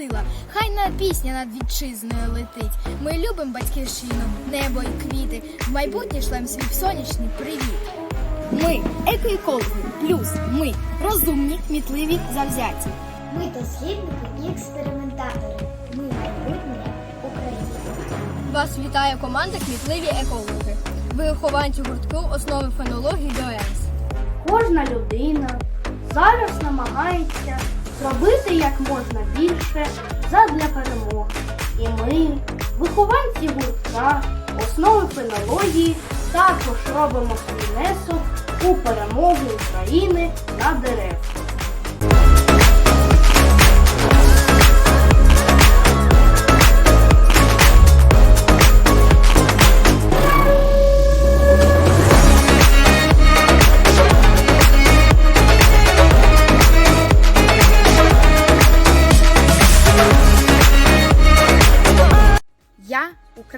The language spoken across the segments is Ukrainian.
сила. Хай на пісня над вітчизною летить. Ми любимо батьківщину, небо і квіти. В майбутнє шлем свій сонячний привіт. Ми екоекологи, плюс ми розумні, кмітливі, завзяті. Ми дослідники і експериментатори. Ми майбутнє України. Вас вітає команда Кмітливі екологи. Ви вихованці гуртку основи фенології ДОЕМС. Кожна людина зараз намагається зробити як можна більше задля перемоги. І ми, вихованці гуртка, основи фенології, також робимо свій внесок у перемогу України на дерев.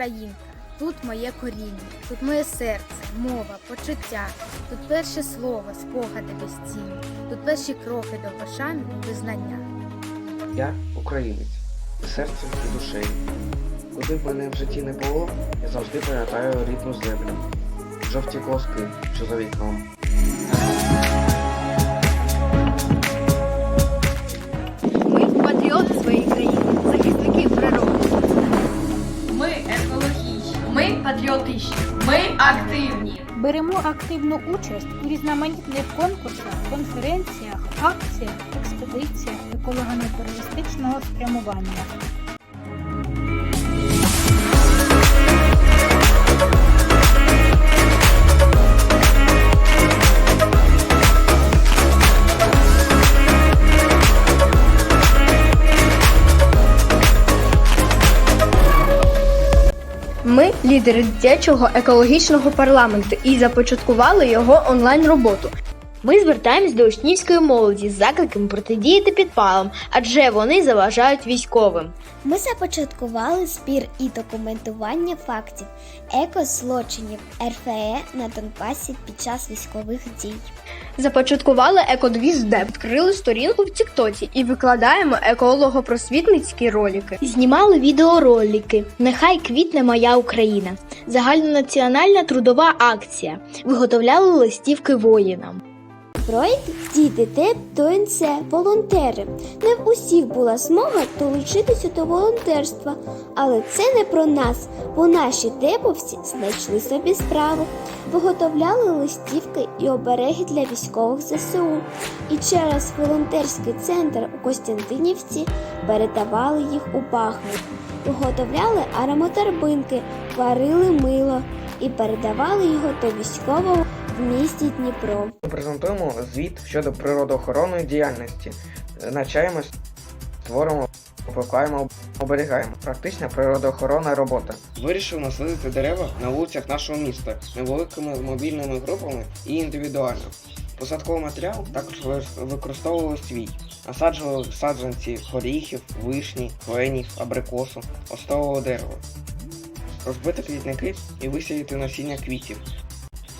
Українка. Тут моє коріння, тут моє серце, мова, почуття. Тут перше слово, спогади безцінні, тут перші кроки до пошани визнання. Я українець і серцем і душею. Куди б мене в житті не було, я завжди пам'ятаю рідну землю, жовті колоски, що за вікном. Патріотичні, ми активні. Беремо активну участь у різноманітних конкурсах, конференціях, акціях, експедиціях еколого-натуралістичного спрямування. Ми лідери дитячого екологічного парламенту і започаткували його онлайн роботу. Ми звертаємось до учнівської молоді з закликом протидіяти підпалам, адже вони заважають військовим. Ми започаткували збір і документування фактів екозлочинів РФЕ на Донбасі під час військових дій. Започаткували екодвіз, де відкрили сторінку в Тіктоці і викладаємо еколого-просвітницькі ролики. Знімали відеоролики Нехай квітне моя Україна. Загальнонаціональна трудова акція. Виготовляли листівки воїнам. Проєкт Діти ТЕП до НЦ волонтери. Не в усіх була змога долучитися до волонтерства, але це не про нас, бо наші теповці знайшли собі справу, виготовляли листівки і обереги для військових ЗСУ. І через волонтерський центр у Костянтинівці передавали їх у Бахмут. Виготовляли ароматорбинки, варили мило і передавали його до військового в місті Дніпро. Презентуємо звіт щодо природоохоронної діяльності, навчаємось, творимо, опікаємо, оберігаємо. Практична природоохоронна робота. Вирішив насадити дерева на вулицях нашого міста невеликими мобільними групами і індивідуально. Посадковий матеріал також ви- використовували свій. Насаджували саджанці горіхів, вишні, кленів, абрикосу, остового дерева. Розбити квітники і висіяти насіння квітів.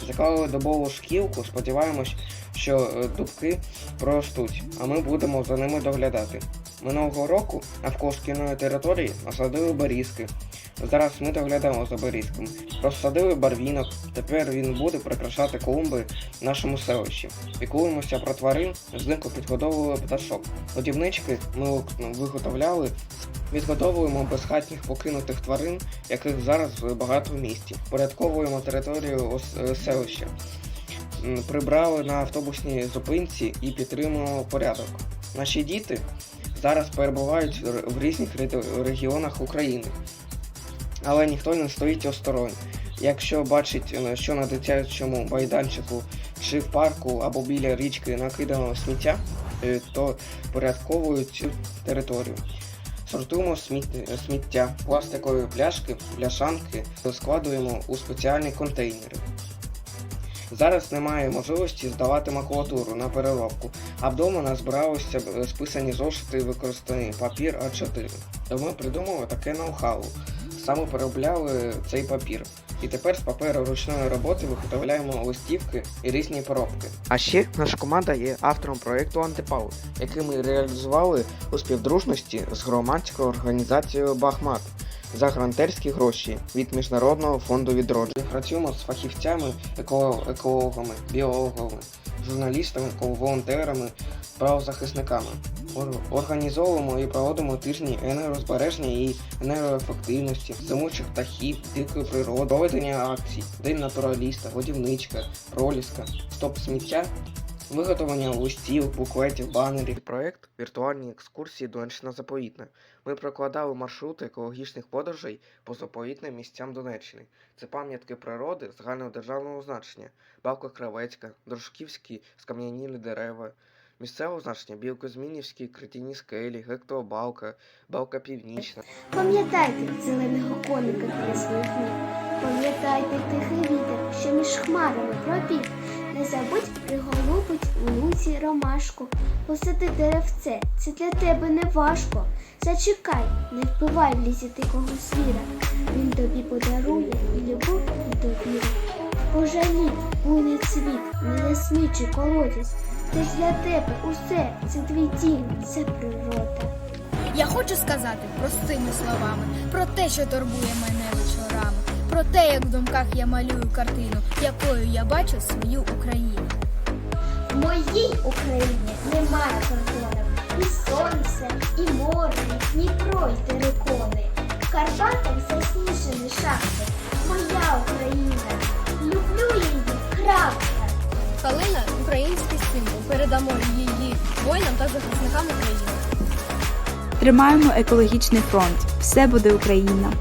Заклали добову шкілку, сподіваємось, що е, дубки проростуть, а ми будемо за ними доглядати. Минулого року навколо шкільної території насадили берізки. Зараз ми доглядаємо за берізком. Розсадили барвінок, тепер він буде прикрашати клумби в нашому селищі. Піклуємося про тварин, взимку підгодовували пташок. Годівнички ми виготовляли, відгодовуємо безхатніх покинутих тварин, яких зараз багато в місті. Порядковуємо територію е, селища. Прибрали на автобусній зупинці і підтримуємо порядок. Наші діти зараз перебувають в різних регіонах України, але ніхто не стоїть осторонь. Якщо бачить, е, що на дитячому майданчику чи в парку або біля річки накидано сміття, е, то порядковують цю територію. Сортуємо сміття, пластикові пляшки, бляшанки складуємо у спеціальні контейнери. Зараз немає можливості здавати макулатуру на переробку, а вдома назбиралися списані зошити і використаний папір А4. То ми придумали таке ноу-хау. Саме переробляли цей папір. І тепер з паперу ручної роботи виготовляємо листівки і різні поробки. А ще наша команда є автором проєкту Антипал, який ми реалізували у співдружності з громадською організацією Бахмат за грантерські гроші від Міжнародного фонду відродження. Працюємо з фахівцями, екологами, біологами, журналістами, волонтерами, правозахисниками. Організовуємо і проводимо тижні енергозбереження і енергоефективності, зимучих птахів, дикої природи, проведення акцій, День натураліста, годівничка, проліска, стоп сміття, виготовлення листів, буклетів, банерів. Проект віртуальні екскурсії до заповітне. Ми прокладали маршрути екологічних подорожей по заповітним місцям Донеччини. Це пам'ятки природи загальнодержавного значення, Балка Кравецька, Дружківські скам'янілі дерева, місцевого значення Білкозмінівські критяні скелі, Гектообалка, Балка Північна. Пам'ятайте зеленого коника своїх ніг. Пам'ятайте тихий вітер, що між хмарами пробіг. Не забудь приголубить у луці ромашку. Посади деревце, це для тебе не важко. Зачекай, не вбивай в лісі дикого звіра. Він тобі подарує і любов, і довіру. Пожаліть, буйний цвіт, не засмічуй колодязь. Це для тебе усе, це твій дім, це природа. Я хочу сказати простими словами про те, що турбує мене вечорами, про те, як в думках я малюю картину, якою я бачу свою Україну. В моїй Україні немає кордонів. І сонце, і море, і Дніпро, і терикони. В Карпатах засніжені шахти. Моя Україна. Люблю її, крапка. Калина український символ. Передамо її воїнам та захисникам України. Тримаємо екологічний фронт. Все буде Україна.